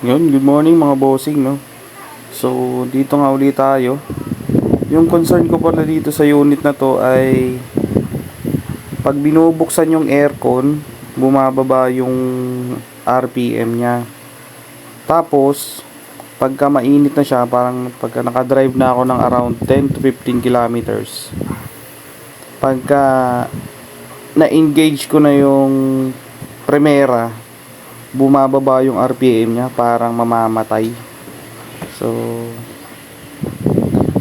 Yun, good morning mga bossing, no? So, dito nga ulit tayo. Yung concern ko pala dito sa unit na to ay pag binubuksan yung aircon, bumababa yung RPM niya. Tapos, pagka mainit na siya, parang pagka nakadrive na ako ng around 10 to 15 kilometers, pagka na-engage ko na yung Primera, bumababa yung RPM niya parang mamamatay. So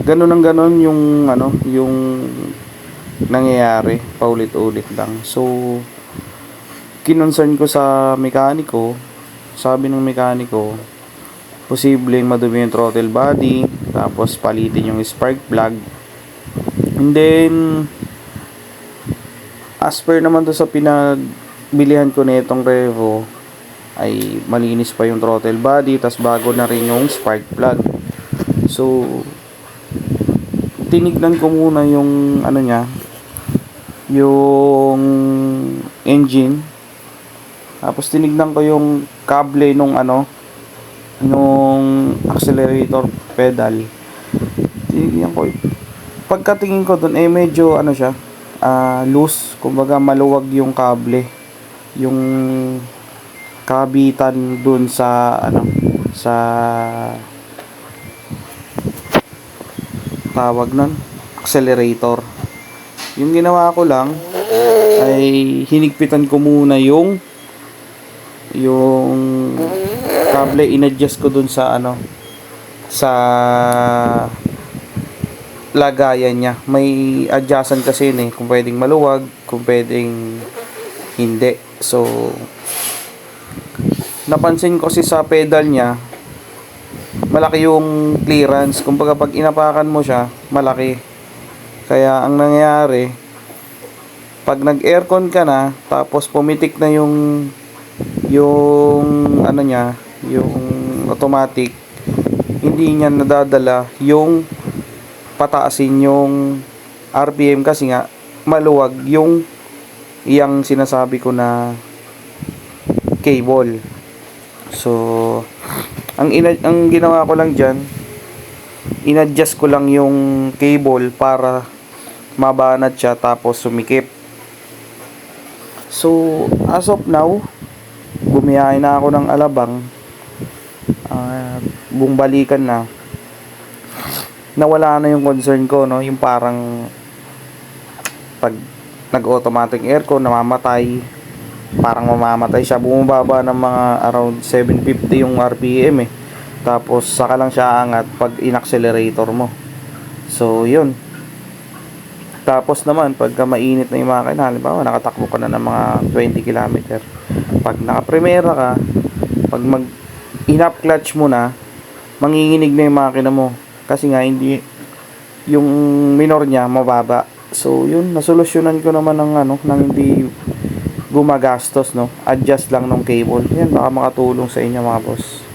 ganun ang ganun yung ano, yung nangyayari paulit-ulit lang. So kinonsern ko sa mekaniko, sabi ng mekaniko, posibleng madumi yung throttle body, tapos palitin yung spark plug. And then as per naman to sa pinagbilihan ko nitong Revo ay malinis pa yung throttle body tas bago na rin yung spark plug. So tinignan ko muna yung ano niya yung engine. Tapos tinignan ko yung kable nung ano nung accelerator pedal. Tinignan ko pagkatingin ko dun eh medyo ano siya ah, loose. Kumbaga maluwag yung kable. Yung kabitan dun sa ano sa tawag nun? Accelerator. Yung ginawa ko lang ay hinigpitan ko muna yung yung kable inadjust ko dun sa ano sa lagayan niya. May adjustan kasi yun eh kung pwedeng maluwag kung pwedeng hindi. So napansin ko kasi sa pedal niya malaki yung clearance. Kumbaga pag inapakan mo siya malaki. Kaya ang nangyayari pag nag aircon ka na tapos pumitik na yung yung ano niya yung automatic hindi niya nadadala yung pataasin yung RPM kasi nga maluwag yung iyang sinasabi ko na cable so ang ina ang ginawa ko lang diyan inadjust ko lang yung cable para mabanat siya tapos sumikip. So as of now bumiyahe na ako ng alabang. Uh, buong balikan na. Nawala na yung concern ko no? Yung parang pag nag-automatic aircon namamatay parang mamamatay siya. Bumababa ng mga around 750 yung RPM eh. Tapos saka lang siya angat pag in-accelerator mo. So yun. Tapos naman pagka mainit na yung makina halimbawa nakatakbo ka na ng mga 20 km pag naka-primera ka pag mag in-up clutch mo na manginginig na yung makina mo. Kasi nga hindi yung minor niya mababa. So yun nasolusyonan ko naman ng ano nang hindi gumagastos no? Adjust lang ng cable. Yan baka makatulong sa inyo mga boss